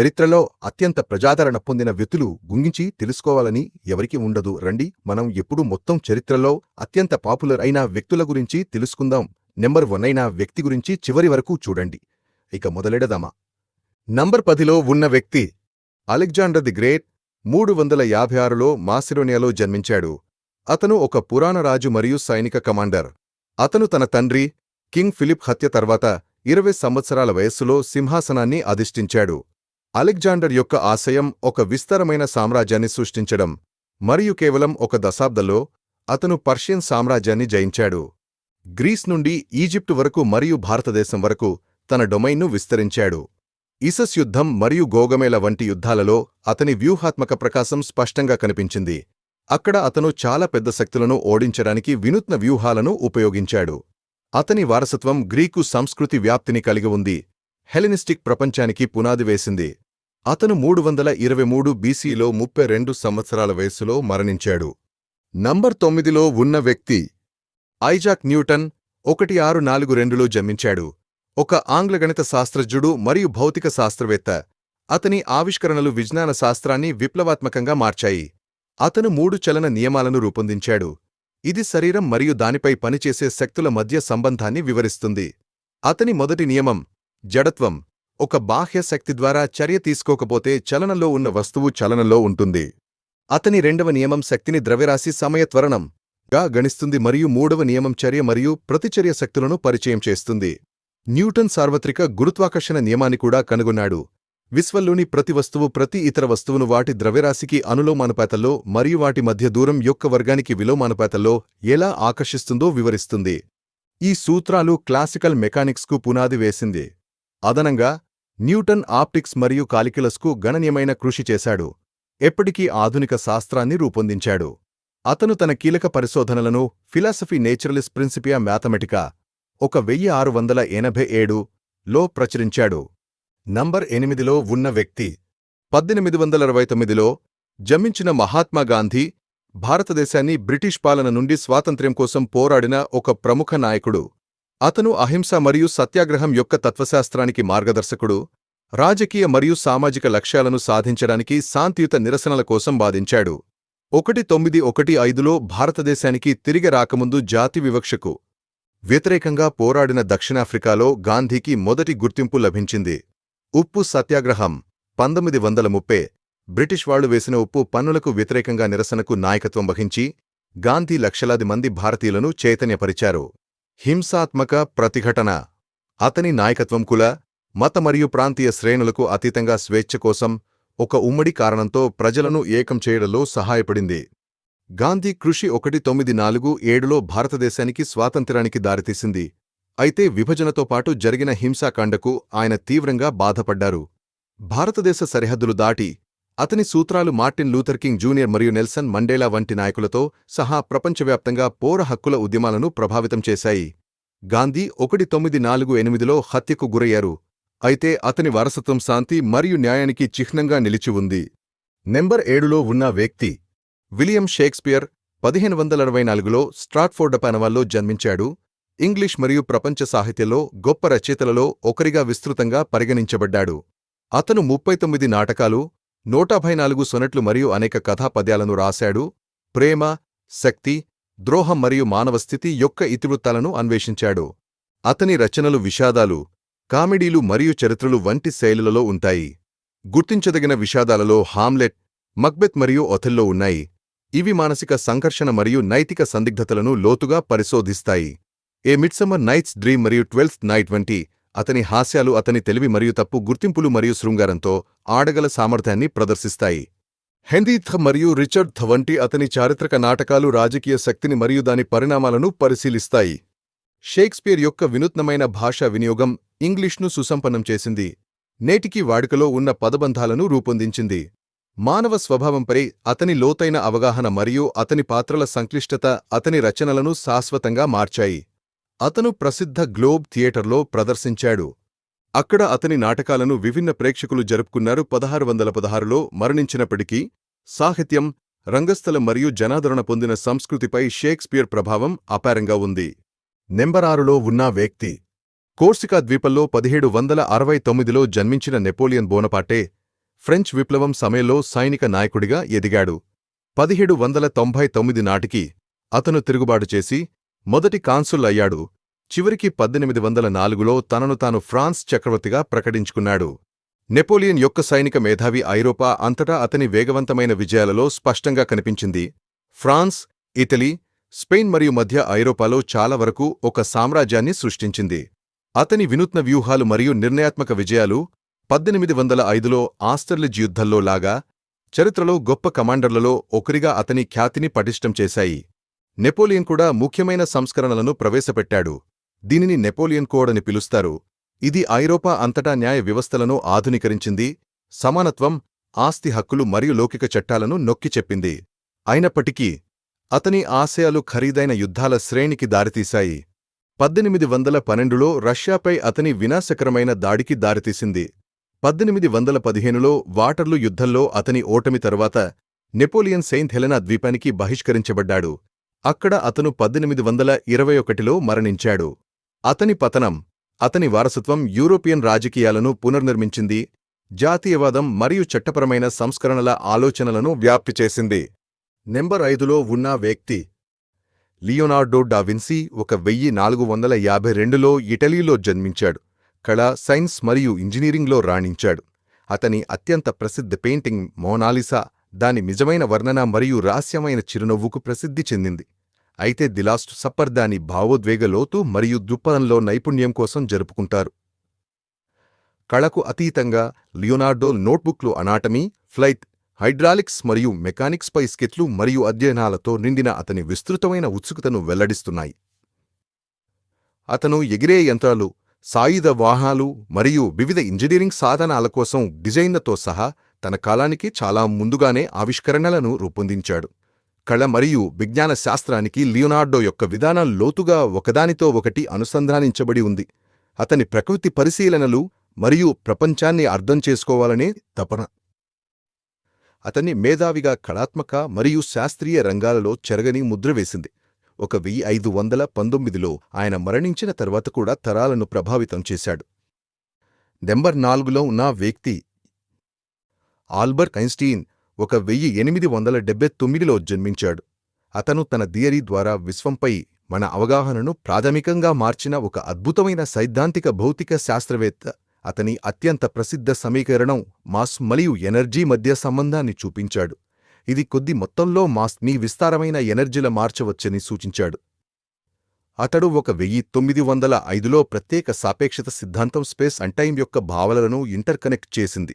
చరిత్రలో అత్యంత ప్రజాదరణ పొందిన వ్యక్తులు గుంగించి తెలుసుకోవాలని ఎవరికి ఉండదు. రండి మనం ఎప్పుడు మొత్తం చరిత్రలో అత్యంత పాపులర్ అయిన వ్యక్తుల గురించి తెలుసుకుందాం. నెంబర్ వన్ అయిన వ్యక్తి గురించి చివరి వరకు చూడండి. ఇక మొదలెడదామా? నంబర్ పదిలో ఉన్న వ్యక్తి అలెగ్జాండర్ ది గ్రేట్ మూడు వందల యాభై ఆరులో మాసిడోనియాలో జన్మించాడు. అతను ఒక పురాణరాజు మరియు సైనిక కమాండర్. అతను తన తండ్రి కింగ్ ఫిలిప్ హత్య తర్వాత ఇరవై సంవత్సరాల వయస్సులో సింహాసనాన్ని అధిష్ఠించాడు. అలెగ్జాండర్ యొక్క ఆశయం ఒక విస్తారమైన సామ్రాజ్యాన్ని సృష్టించడం మరియు కేవలం ఒక దశాబ్దంలో అతను పర్షియన్ సామ్రాజ్యాన్ని జయించాడు. గ్రీస్ నుండి ఈజిప్టు వరకు మరియు భారతదేశం వరకు తన డొమైన్ను విస్తరించాడు. ఇసస్ యుద్ధం మరియు గోగమేల వంటి యుద్ధాలలో అతని వ్యూహాత్మక ప్రకాశం స్పష్టంగా కనిపించింది. అక్కడ అతను చాలా పెద్ద శక్తులను ఓడించడానికి వినూత్న వ్యూహాలను ఉపయోగించాడు. అతని వారసత్వం గ్రీకు సంస్కృతి వ్యాప్తిని కలిగి ఉంది. హెలినిస్టిక్ ప్రపంచానికి పునాది వేసింది. అతను మూడు వందల ఇరవై మూడు బీసీలో ముప్పై రెండు సంవత్సరాల వయస్సులో మరణించాడు. నంబర్ తొమ్మిదిలో ఉన్న వ్యక్తి ఐజాక్ న్యూటన్ ఒకటి ఆరు నాలుగు రెండులో జన్మించాడు. ఒక ఆంగ్లగణిత శాస్త్రజ్ఞుడు మరియు భౌతిక శాస్త్రవేత్త. అతని ఆవిష్కరణలు విజ్ఞాన శాస్త్రాన్ని విప్లవాత్మకంగా మార్చాయి. అతను మూడు చలన నియమాలను రూపొందించాడు. ఇది శరీరం మరియు దానిపై పనిచేసే శక్తుల మధ్య సంబంధాన్ని వివరిస్తుంది. అతని మొదటి నియమం జడత్వం. ఒక బాహ్య శక్తి ద్వారా చర్య తీసుకోకపోతే చలనంలో ఉన్న వస్తువు చలనంలో ఉంటుంది. అతని రెండవ నియమం శక్తిని ద్రవ్యరాశి సమయత్వరణం గా గణిస్తుంది మరియు మూడవ నియమం చర్య మరియు ప్రతిచర్య శక్తులను పరిచయం చేస్తుంది. న్యూటన్ సార్వత్రిక గురుత్వాకర్షణ నియమాన్ని కూడా కనుగొన్నాడు. విశ్వంలోని ప్రతి వస్తువు ప్రతి ఇతర వస్తువును వాటి ద్రవ్యరాశికి అనులోమానుపాతంలో మరియు వాటి మధ్య దూరం యొక్క వర్గానికి విలోమానుపాతంలో ఎలా ఆకర్షిస్తుందో వివరిస్తుంది. ఈ సూత్రాలు క్లాసికల్ మెకానిక్స్కు పునాది వేసింది. అదనంగా న్యూటన్ ఆప్టిక్స్ మరియు కాలిక్యులస్కు గణనీయమైన కృషి చేశాడు. ఎప్పటికీ ఆధునిక శాస్త్రాన్ని రూపొందించాడు. అతను తన కీలక పరిశోధనలను ఫిలాసఫీ నేచురలిస్ ప్రిన్సిపియా మ్యాథమెటికా ఒక వెయ్యి ఆరు వందల ఎనభై ఏడులో ప్రచురించాడు. నంబర్ ఎనిమిదిలో ఉన్న వ్యక్తి పద్దెనిమిది వందల అరవై తొమ్మిదిలో జమించిన మహాత్మాగాంధీ భారతదేశాన్ని బ్రిటిష్ పాలన నుండి స్వాతంత్ర్యం కోసం పోరాడిన ఒక ప్రముఖ నాయకుడు. అతను అహింస మరియు సత్యాగ్రహం యొక్క తత్వశాస్త్రానికి మార్గదర్శకుడు. రాజకీయ మరియు సామాజిక లక్ష్యాలను సాధించడానికి శాంతియుత నిరసనల కోసం వాదించాడు. ఒకటి తొమ్మిది ఒకటి ఐదులో భారతదేశానికి తిరిగి రాకముందు జాతి వివక్షకు వ్యతిరేకంగా పోరాడిన దక్షిణాఫ్రికాలో గాంధీకి మొదటి గుర్తింపు లభించింది. ఉప్పు సత్యాగ్రహం పంతొమ్మిది వందల ముప్పై బ్రిటిష్ వాళ్ళు వేసిన ఉప్పు పన్నులకు వ్యతిరేకంగా నిరసనకు నాయకత్వం వహించి గాంధీ లక్షలాది మంది భారతీయులను చైతన్యపరిచారు. హింసాత్మక ప్రతిఘటన. అతని నాయకత్వం కుల మత మరియు ప్రాంతీయ శ్రేణులకు అతీతంగా స్వేచ్ఛ కోసం ఒక ఉమ్మడి కారణంతో ప్రజలను ఏకం చేయడంలో సహాయపడింది. గాంధీ కృషి ఒకటి తొమ్మిది నాలుగు ఏడులో భారతదేశానికి స్వాతంత్ర్యానికి దారితీసింది. అయితే విభజనతో పాటు జరిగిన హింసాకాండకు ఆయన తీవ్రంగా బాధపడ్డారు. భారతదేశ సరిహద్దులు దాటి అతని సూత్రాలు మార్టిన్ లూథర్ కింగ్ జూనియర్ మరియు నెల్సన్ మండేలా వంటి నాయకులతో సహా ప్రపంచవ్యాప్తంగా పౌర హక్కుల ఉద్యమాలను ప్రభావితం చేశాయి. గాంధీ ఒకటి తొమ్మిది నాలుగు ఎనిమిదిలో హత్యకు గురయ్యారు. అయితే అతని వారసత్వం శాంతి మరియు న్యాయానికి చిహ్నంగా నిలిచి ఉంది. నెంబర్ ఏడులో ఉన్న వ్యక్తి విలియం షేక్స్పియర్ పదిహేను వందల అరవై నాలుగులో స్ట్రాట్ఫోర్డపానవాల్లో జన్మించాడు. ఇంగ్లీష్ మరియు ప్రపంచ సాహిత్యంలో గొప్ప రచయితలలో ఒకరిగా విస్తృతంగా పరిగణించబడ్డాడు. అతను ముప్పై తొమ్మిది నాటకాలు నూటాభై నాలుగు సొనెట్లు మరియు అనేక కథాపద్యాలను రాశాడు. ప్రేమ శక్తి ద్రోహం మరియు మానవస్థితి యొక్క ఇతివృత్తాలను అన్వేషించాడు. అతని రచనలు విషాదాలు కామెడీలు మరియు చరిత్రలు వంటి శైలులలో ఉంటాయి. గుర్తించదగిన విషాదాలలో హామ్లెట్ మక్బెత్ మరియు ఒథెల్లో ఉన్నాయి. ఇవి మానసిక సంఘర్షణ మరియు నైతిక సందిగ్ధతలను లోతుగా పరిశోధిస్తాయి. ఏ మిడ్సమ్మర్ నైట్స్ డ్రీమ్ మరియు ట్వెల్త్ నైట్ వంటి అతని హాస్యాలు అతని తెలివి మరియు తప్పు గుర్తింపులు మరియు శృంగారంతో ఆడగల సామర్థ్యాన్ని ప్రదర్శిస్తాయి. హెందీథ్ మరియు రిచర్డ్ థ వంటి అతని చారిత్రక నాటకాలు రాజకీయ శక్తిని మరియు దాని పరిణామాలను పరిశీలిస్తాయి. షేక్స్పియర్ యొక్క వినూత్నమైన భాషా వినియోగం ఇంగ్లీష్ను సుసంపన్నం చేసింది. నేటికి వాడుకలో ఉన్న పదబంధాలను రూపొందించింది. మానవ స్వభావంపై అతని లోతైన అవగాహన మరియు అతని పాత్రల సంక్లిష్టత అతని రచనలను శాశ్వతంగా మార్చాయి. అతను ప్రసిద్ధ గ్లోబ్ థియేటర్లో ప్రదర్శించాడు. అక్కడ అతని నాటకాలను విభిన్న ప్రేక్షకులు జరుపుకున్నారు. పదహారు వందల పదహారులో మరణించినప్పటికీ సాహిత్యం రంగస్థలం మరియు జనాదరణ పొందిన సంస్కృతిపై షేక్స్పియర్ ప్రభావం అపారంగా ఉంది. నెంబరారులో ఉన్న వ్యక్తి. కోర్సికా ద్వీపంలో పదిహేడు వందల అరవై తొమ్మిదిలో జన్మించిన నెపోలియన్ బోనపాటే ఫ్రెంచ్ విప్లవం సమయంలో సైనిక నాయకుడిగా ఎదిగాడు. పదిహేడు వందల తొంభై తొమ్మిది నాటికి అతను తిరుగుబాటు చేసి మొదటి కాన్సుల్ అయ్యాడు. చివరికి పద్దెనిమిది వందల నాలుగులో తనను తాను ఫ్రాన్స్ చక్రవర్తిగా ప్రకటించుకున్నాడు. నెపోలియన్ యొక్క సైనిక మేధావి ఐరోపా అంతటా అతని వేగవంతమైన విజయాలలో స్పష్టంగా కనిపించింది. ఫ్రాన్స్ ఇటలీ స్పెయిన్ మరియు మధ్య ఐరోపాలో చాలా వరకు ఒక సామ్రాజ్యాన్ని సృష్టించింది. అతని వినూత్న వ్యూహాలు మరియు నిర్ణయాత్మక విజయాలు పద్దెనిమిది వందల ఐదులో ఆస్టర్లిజ్ యుద్ధంలో లాగా చరిత్రలో గొప్ప కమాండర్లలో ఒకరిగా అతని ఖ్యాతిని పటిష్టం చేశాయి. నెపోలియన్ కూడా ముఖ్యమైన సంస్కరణలను ప్రవేశపెట్టాడు. దీనిని నెపోలియన్ కోడ్ అని పిలుస్తారు. ఇది ఐరోపా అంతటా న్యాయ వ్యవస్థలను ఆధునీకరించింది సమానత్వం ఆస్తి హక్కులు మరియు లౌకిక చట్టాలను నొక్కి చెప్పింది. అయినప్పటికీ అతని ఆశయాలు ఖరీదైన యుద్ధాల శ్రేణికి దారితీశాయి. పద్దెనిమిది వందల పన్నెండులో రష్యాపై అతని వినాశకరమైన దాడికి దారితీసింది. పద్దెనిమిది వందల పదిహేనులో వాటర్లు యుద్ధంలో అతని ఓటమి తరువాత నెపోలియన్ సెయింట్ హెలెనా ద్వీపానికి బహిష్కరించబడ్డాడు. అక్కడ అతను పద్దెనిమిది వందల ఇరవై ఒకటిలో మరణించాడు. అతని పతనం అతని వారసత్వం యూరోపియన్ రాజకీయాలను పునర్నిర్మించింది జాతీయవాదం మరియు చట్టపరమైన సంస్కరణల ఆలోచనలను వ్యాప్తి చేసింది. నెంబర్ ఐదులో ఉన్న వ్యక్తి లియోనార్డో డావిన్సీ ఒక వెయ్యి నాలుగు వందల యాభై రెండులో ఇటలీలో జన్మించాడు. కళ సైన్స్ మరియు ఇంజనీరింగ్లో రాణించాడు. అతని అత్యంత ప్రసిద్ధ పెయింటింగ్ మోనాలిసా దాని నిజమైన వర్ణన మరియు రహస్యమైన చిరునవ్వుకు ప్రసిద్ధి చెందింది. అయితే ది లాస్ట్ సప్పర్ దాని భావోద్వేగ లోతు మరియు దృక్పథంలో నైపుణ్యం కోసం జరుపుకుంటారు. కళకు అతీతంగా లియోనార్డో నోట్బుక్లు అనాటమీ ఫ్లైట్ హైడ్రాలిక్స్ మరియు మెకానిక్స్పై స్కెట్లు మరియు అధ్యయనాలతో నిండిన అతని విస్తృతమైన ఉత్సుకతను వెల్లడిస్తున్నాయి. అతను ఎగిరే యంత్రాలు సాయుధ వాహనాలు మరియు వివిధ ఇంజనీరింగ్ సాధనాల కోసం డిజైన్లతో సహా తన కాలానికి చాలా ముందుగానే ఆవిష్కరణలను రూపొందించాడు. కళ మరియు విజ్ఞాన శాస్త్రానికి లియోనార్డో యొక్క విధానం లోతుగా ఒకదానితో ఒకటి అనుసంధానించబడి ఉంది. అతని ప్రకృతి పరిశీలనలు మరియు ప్రపంచాన్ని అర్థం చేసుకోవాలనే తపన. అతన్ని మేధావిగా కళాత్మక మరియు శాస్త్రీయ రంగాలలో చెరగని ముద్ర వేసింది. ఒక వెయ్యి ఐదు వందల పంతొమ్మిదిలో ఆయన మరణించిన తర్వాత కూడా తరాలను ప్రభావితం చేశాడు. నెంబర్ నాలుగులో ఉన్న వ్యక్తి ఆల్బర్ట్ ఐన్స్టీన్ ఒక వెయ్యి ఎనిమిది వందల డెబ్బై తొమ్మిదిలో జన్మించాడు. అతను తన థియరీ ద్వారా విశ్వంపై మన అవగాహనను ప్రాథమికంగా మార్చిన ఒక అద్భుతమైన సైద్ధాంతిక భౌతిక శాస్త్రవేత్త. అతని అత్యంత ప్రసిద్ధ సమీకరణం మాస్ మరియు ఎనర్జీ మధ్య సంబంధాన్ని చూపించాడు. ఇది కొద్ది మొత్తంలో మాస్ని విస్తారమైన ఎనర్జీల మార్చవచ్చని సూచించాడు. అతడు ఒక వెయ్యి తొమ్మిది వందల ఐదులో ప్రత్యేక సాపేక్షత సిద్ధాంతం స్పేస్ అండ్ టైం యొక్క భావనలను ఇంటర్కనెక్ట్ చేసింది.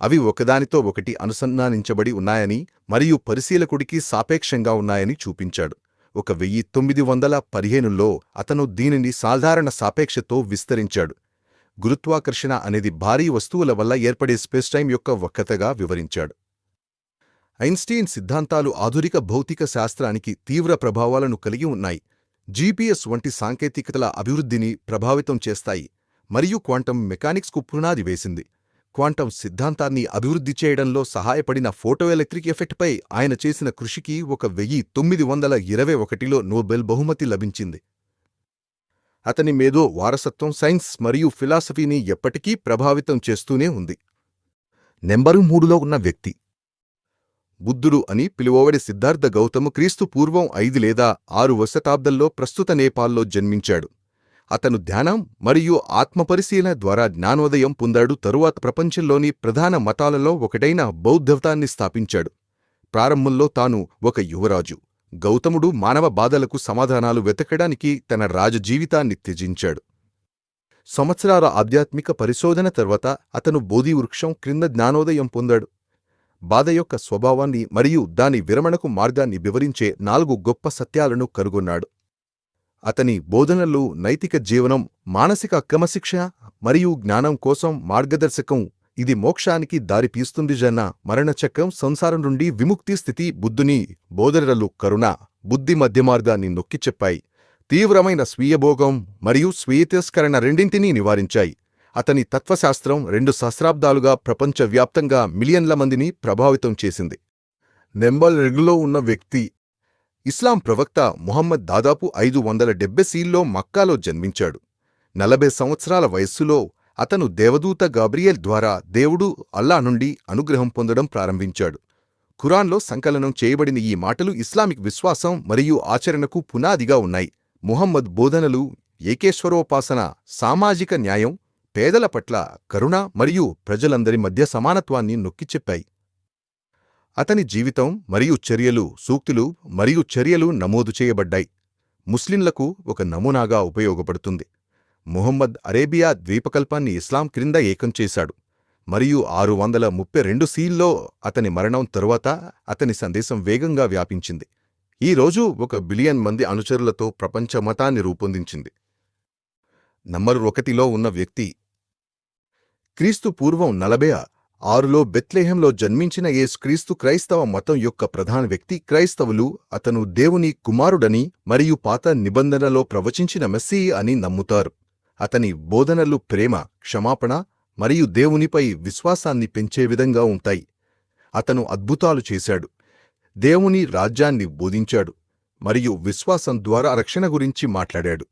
అవి ఒకదానితో ఒకటి అనుసంధానించబడి ఉన్నాయని మరియు పరిశీలకుడికి సాపేక్షంగా ఉన్నాయని చూపించాడు. ఒక వెయ్యి తొమ్మిది వందల పదిహేనులో అతను దీనిని సాధారణ సాపేక్షతో విస్తరించాడు. గురుత్వాకర్షణ అనేది భారీ వస్తువుల వల్ల ఏర్పడే స్పేస్ టైం యొక్క వక్కతగా వివరించాడు. ఐన్స్టీన్ సిద్ధాంతాలు ఆధునిక భౌతిక శాస్త్రానికి తీవ్ర ప్రభావాలను కలిగి ఉన్నాయి. జీపీఎస్ వంటి సాంకేతికతల అభివృద్ధిని ప్రభావితం చేస్తాయి మరియు క్వాంటం మెకానిక్స్కు పునాది వేసింది. క్వాంటం సిద్ధాంతాన్ని అభివృద్ధి చేయడంలో సహాయపడిన ఫోటోఎలక్ట్రిక్ ఎఫెక్ట్పై ఆయన చేసిన కృషికి ఒక వెయ్యి తొమ్మిది వందల ఇరవై ఒకటిలో నోబెల్ బహుమతి లభించింది. అతని మేధో వారసత్వం సైన్స్ మరియు ఫిలాసఫీని ఎప్పటికీ ప్రభావితం చేస్తూనే ఉంది. నెంబరు మూడులో ఉన్న వ్యక్తి. బుద్ధుడు అని పిలువబడే సిద్ధార్థ గౌతము క్రీస్తు పూర్వం ఐదు లేదా ఆరు శతాబ్దంలో ప్రస్తుత నేపాల్లో జన్మించాడు. అతను ధ్యానం మరియు ఆత్మపరిశీలన ద్వారా జ్ఞానోదయం పొందాడు. తరువాత ప్రపంచంలోని ప్రధాన మతాలలో ఒకటైన బౌద్ధవతాన్ని స్థాపించాడు. ప్రారంభంలో తాను ఒక యువరాజు. గౌతముడు మానవ బాధలకు సమాధానాలు వెతకడానికి తన రాజజీవితాన్ని త్యజించాడు. సంవత్సరాల ఆధ్యాత్మిక పరిశోధన తర్వాత అతను బోధివృక్షం క్రింద జ్ఞానోదయం పొందాడు. బాధ యొక్క స్వభావాన్ని మరియు దాని విరమణకు మార్గాన్ని వివరించే నాలుగు గొప్ప సత్యాలను కనుగొన్నాడు. అతని బోధనలు నైతిక జీవనం మానసిక క్రమశిక్ష మరియు జ్ఞానం కోసం మార్గదర్శకం ఇది మోక్షానికి దారితీస్తుంది జన్న మరణచక్రం సంసారం నుండి విముక్తి స్థితి బుద్ధుని బోధనలు కరుణ బుద్ధి మధ్యమార్గాన్ని నొక్కి చెప్పాయి. తీవ్రమైన స్వీయభోగం మరియు స్వీయతిరస్కరణ రెండింటినీ నివారించాయి. అతని తత్వశాస్త్రం రెండు సహస్రాబ్దాలుగా ప్రపంచవ్యాప్తంగా మిలియన్ల మందిని ప్రభావితం చేసింది. నెంబల్ రెండులో ఉన్న వ్యక్తి ఇస్లాం ప్రవక్త ముహమ్మద్ దాదాపు ఐదు వందల డెబ్బెసీల్లో మక్కాలో జన్మించాడు. నలభై సంవత్సరాల వయస్సులో అతను దేవదూత గాబ్రియెల్ ద్వారా దేవుడు అల్లా నుండి అనుగ్రహం పొందడం ప్రారంభించాడు. ఖురాన్లో సంకలనం చేయబడిన ఈ మాటలు ఇస్లామిక్ విశ్వాసం మరియు ఆచరణకు పునాదిగా ఉన్నాయి. ముహమ్మద్ బోధనలు ఏకేశ్వరోపాసన సామాజిక న్యాయం పేదల పట్ల కరుణ మరియు ప్రజలందరి మధ్య సమానత్వాన్ని నొక్కిచెప్పాయి అతని జీవితం మరియు చర్యలు సూక్తులు మరియు చర్యలు నమోదు చేయబడ్డాయి. ముస్లింలకు ఒక నమూనాగా ఉపయోగపడుతుంది. ముహమ్మద్ అరేబియా ద్వీపకల్పాన్ని ఇస్లాం క్రింద ఏకం చేశాడు. మరియు ఆరు వందల ముప్పై రెండు సీల్లో అతని మరణం తరువాత అతని సందేశం వేగంగా వ్యాపించింది. ఈ రోజు ఒక బిలియన్ మంది అనుచరులతో ప్రపంచ మతాన్ని రూపొందించింది. నంబరు ఒకటిలో ఉన్న వ్యక్తి క్రీస్తు పూర్వం నలభై ఆరులో బెత్లేహంలో జన్మించిన యేసుక్రీస్తు క్రైస్తవ మతం యొక్క ప్రధాన వ్యక్తి క్రైస్తవులు అతను దేవుని కుమారుడని మరియు పాత నిబంధనలో ప్రవచించిన మెస్సీ అని నమ్ముతారు. అతని బోధనలు ప్రేమ క్షమాపణ మరియు దేవునిపై విశ్వాసాన్ని పెంచే విధంగా ఉంటాయి. అతను అద్భుతాలు చేశాడు. దేవుని రాజ్యాన్ని బోధించాడు మరియు విశ్వాసం ద్వారా రక్షణ గురించి మాట్లాడాడు.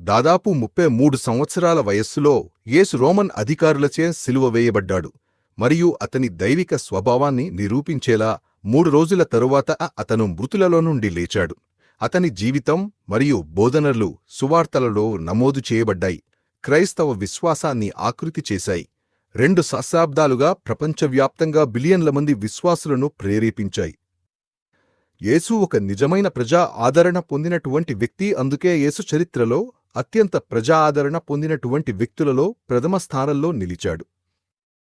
దాదాపు ముప్పై మూడు సంవత్సరాల వయస్సులో యేసు రోమన్ అధికారులచే సిలువ వేయబడ్డాడు మరియు అతని దైవిక స్వభావాన్ని నిరూపించేలా మూడు రోజుల తరువాత అతను మృతులలో నుండి లేచాడు. అతని జీవితం మరియు బోధనలు సువార్తలలో నమోదు చేయబడ్డాయి. క్రైస్తవ విశ్వాసాన్ని ఆకృతి చేశాయి. రెండు సహశాబ్దాలుగా ప్రపంచవ్యాప్తంగా బిలియన్ల మంది విశ్వాసులను ప్రేరేపించాయి. యేసు ఒక నిజమైన ప్రజా ఆదరణ పొందినటువంటి వ్యక్తి. అందుకే యేసు చరిత్రలో అత్యంత ప్రజా ఆదరణ పొందినటువంటి వ్యక్తులలో ప్రథమ స్థానంలో నిలిచాడు.